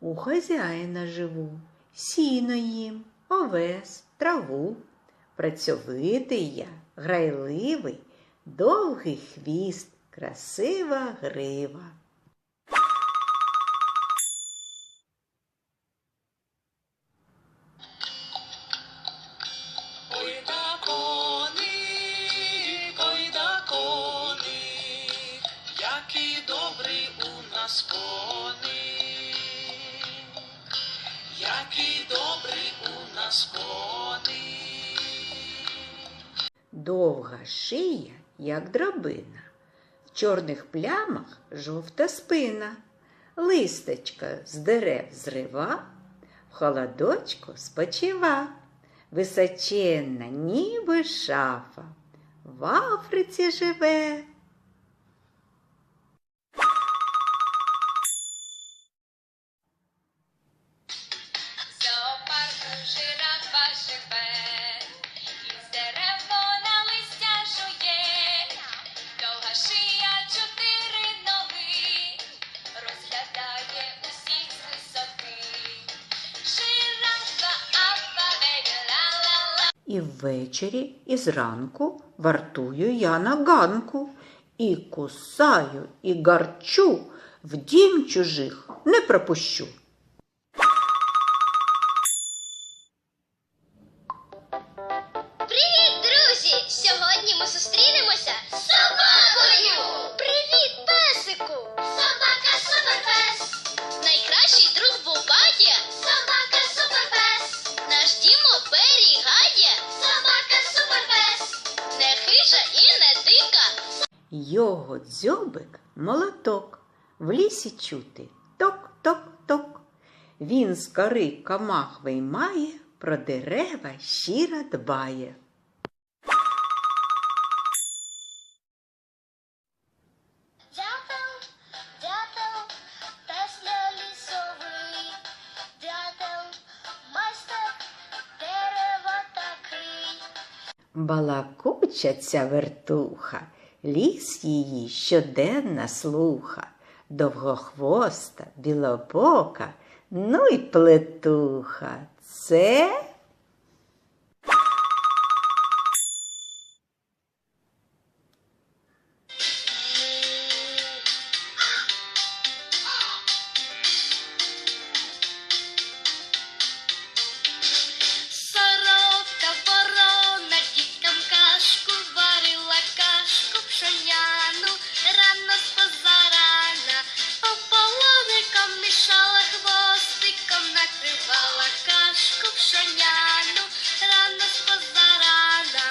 У хазяїна живу, сіно їм, овес, траву. Працьовитий я, грайливий, довгий хвіст, красива грива. Коник. Довга шия, як драбина, в чорних плямах жовта спина, листочка з дерев зрива, в холодочку спочива, височенна, ніби шафа, в Африці живе. І ввечері, і зранку вартую я на ганку, і кусаю, і гарчу, в дім чужих не пропущу. Привіт, друзі! Сьогодні ми зустрінемося Його дзьобик молоток, в лісі чути ток-ток-ток. Він з кори камах виймає, про дерева щиро дбає. Балакуча ця вертуха, ліс її щоденна слуха, довгохвоста, білобока, ну й плетуха. Це закривала кашку пшоняну, рано з позарана,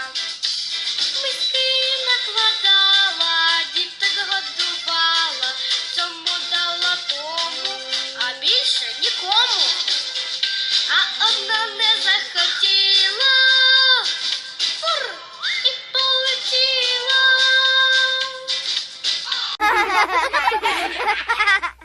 миски накладала, діток годувала, цьому дала тому, а більше нікому, а одна не захотіла фур і полетіла.